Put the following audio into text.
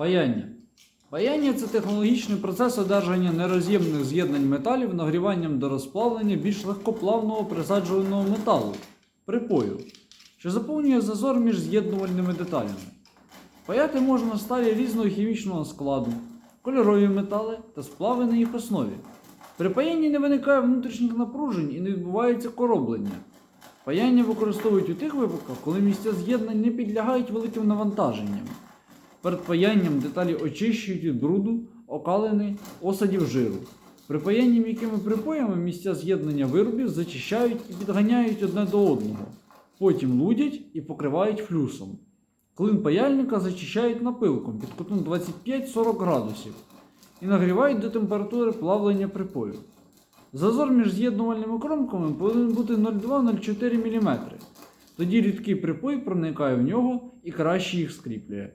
Паяння. Паяння це технологічний процес одержання нероз'ємних з'єднань металів нагріванням до розплавлення більш легкоплавного присаджуваного металу припою, що заповнює зазор між з'єднувальними деталями. Паяти можна сталі різного хімічного складу, кольорові метали та сплави на їх основі. При паянні не виникає внутрішніх напружень і не відбувається короблення. Паяння використовують у тих випадках, коли місця з'єднань не підлягають великим навантаженням. Перед паянням деталі очищують від бруду, окалини, осадів жиру. При паянні м'якими припоями місця з'єднання виробів зачищають і підганяють одне до одного. Потім лудять і покривають флюсом. Клин паяльника зачищають напилком під кутом 25-40 градусів і нагрівають до температури плавлення припою. Зазор між з'єднувальними кромками повинен бути 0,2-0,4 мм. Тоді рідкий припой проникає в нього і краще їх скріплює.